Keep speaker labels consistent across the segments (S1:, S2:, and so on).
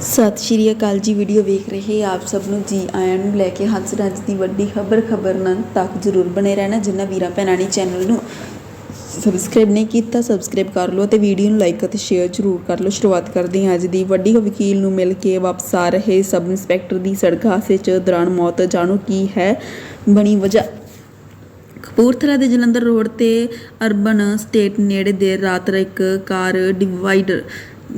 S1: ਸਤਿ ਸ਼੍ਰੀ ਅਕਾਲ ਜੀ, ਵੀਡੀਓ ਵੇਖ ਰਹੇ ਆਪ ਸਭ ਨੂੰ ਜੀ ਆਇਆਂ ਨੂੰ ਲੈ ਕੇ ਹੰਸ ਰਾਜ ਦੀ ਵੱਡੀ ਖਬਰ ਖਬਰ ਨਾਲ ਤੱਕ ਜ਼ਰੂਰ ਬਣੇ ਰਹਿਣਾ, ਜਿਨ੍ਹਾਂ ਵੀਰਾਂ ਭੈਣਾਂ ਨੇ ਚੈਨਲ ਨੂੰ ਸਬਸਕ੍ਰਾਈਬ ਨਹੀਂ ਕੀਤਾ ਸਬਸਕ੍ਰਾਈਬ ਕਰ ਲਓ ਤੇ ਵੀਡੀਓ ਨੂੰ ਲਾਈਕ ਅਤੇ ਸ਼ੇਅਰ ਜ਼ਰੂਰ ਕਰ ਲਓ। ਸ਼ੁਰੂਆਤ ਕਰਦੇ ਹਾਂ ਅੱਜ ਦੀ ਵੱਡੀ ਵਕੀਲ ਨੂੰ ਮਿਲ ਕੇ ਵਾਪਸ ਆ ਰਹੇ ਸਬ ਇੰਸਪੈਕਟਰ ਦੀ ਸੜਕ ਹਾਦਸੇ 'ਚ ਦੌਰਾਨ ਮੌਤ, ਜਾਣੋ ਕੀ ਹੈ? ਬਣੀ ਵਜ੍ਹਾ। ਕਪੂਰਥਲਾ ਦੇ ਜਲੰਧਰ ਰੋਡ ਤੇ ਅਰਬਨ ਸਟੇਟ ਨੇੜੇ ਦੇਰ ਰਾਤ ਇੱਕ ਕਾਰ ਡਿਵਾਈਡਰ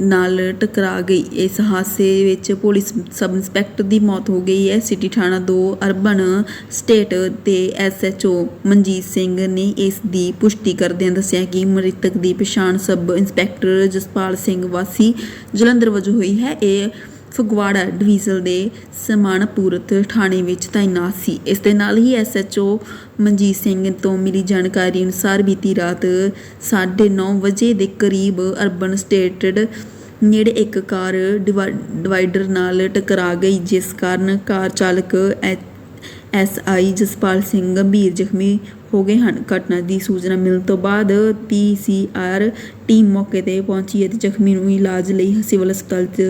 S1: ਨਾਲ ਟਕਰਾ ਗਈ। ਇਸ ਹਾਦਸੇ ਵਿੱਚ ਪੁਲਿਸ ਸਬ ਇੰਸਪੈਕਟਰ ਦੀ ਮੌਤ ਹੋ ਗਈ ਹੈ। ਸਿਟੀ ਥਾਣਾ 2 ਅਰਬਨ ਸਟੇਟ ਦੇ ਐਸਐਚਓ ਮਨਜੀਤ ਸਿੰਘ ਨੇ ਇਸ ਦੀ ਪੁਸ਼ਟੀ ਕਰਦਿਆਂ ਦੱਸਿਆ ਕਿ ਮ੍ਰਿਤਕ ਦੀ ਪਛਾਣ ਸਬ ਇੰਸਪੈਕਟਰ ਜਸਪਾਲ ਸਿੰਘ ਵਾਸੀ ਜਲੰਧਰ ਵਜੋਂ ਹੋਈ ਹੈ। ਇਹ ਫਗਵਾੜਾ ਡਿਵੀਜ਼ਨ ਦੇ ਸਮਾਨਪੁਰਤ ਥਾਣੇ ਵਿੱਚ ਤਾਇਨਾਤ ਸੀ। ਇਸ ਦੇ ਨਾਲ ਹੀ ਐਸਐਚਓ ਮਨਜੀਤ ਸਿੰਘ ਤੋਂ ਮਿਲੀ ਜਾਣਕਾਰੀ ਅਨੁਸਾਰ ਬੀਤੀ ਰਾਤ 9:30 ਵਜੇ ਦੇ ਕਰੀਬ ਅਰਬਨ ਸਟੇਟਡ ਨੇੜੇ ਇੱਕ ਕਾਰ ਡਿਵਾ- ਡਿਵਾਈਡਰ ਨਾਲ ਟਕਰਾ ਗਈ, ਜਿਸ ਕਾਰਨ ਕਾਰ ਚਾਲਕ ਐਸਆਈ ਜਸਪਾਲ ਸਿੰਘ ਗੰਭੀਰ ਜ਼ਖਮੀ ਹੋ ਗਏ ਹਨ। ਘਟਨਾ ਦੀ ਸੂਚਨਾ ਮਿਲਣ ਤੋਂ ਬਾਅਦ ਪੀਸੀਆਰ ਟੀਮ ਮੌਕੇ ਤੇ ਪਹੁੰਚੀ ਅਤੇ ਜ਼ਖਮੀ ਨੂੰ ਇਲਾਜ ਲਈ ਸਿਵਲ ਹਸਪਤਾਲ 'ਚ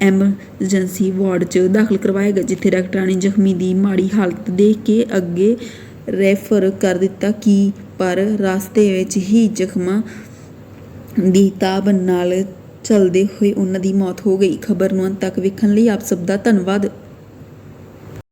S1: ਐਮਰਜੈਂਸੀ ਵਾਰਡ 'ਚ ਦਾਖਲ ਕਰਵਾਇਆ ਗਿਆ, ਜਿੱਥੇ ਡਾਕਟਰਾਂ ਨੇ ਜ਼ਖਮੀ ਦੀ ਮਾੜੀ ਹਾਲਤ ਦੇਖ ਕੇ ਅੱਗੇ ਰੈਫਰ ਕਰ ਦਿੱਤਾ ਕਿ ਪਰ ਰਸਤੇ ਵਿੱਚ ਹੀ ਜ਼ਖਮਾਂ ਦੀ ਤਾਬ ਨਾਲ ਚਲਦੇ ਹੋਏ ਉਹਨਾਂ ਦੀ ਮੌਤ ਹੋ ਗਈ। ਖਬਰ ਨੂੰ ਅੰਤ ਤੱਕ ਵੇਖਣ ਲਈ ਆਪ ਸਭ ਦਾ ਧੰਨਵਾਦ।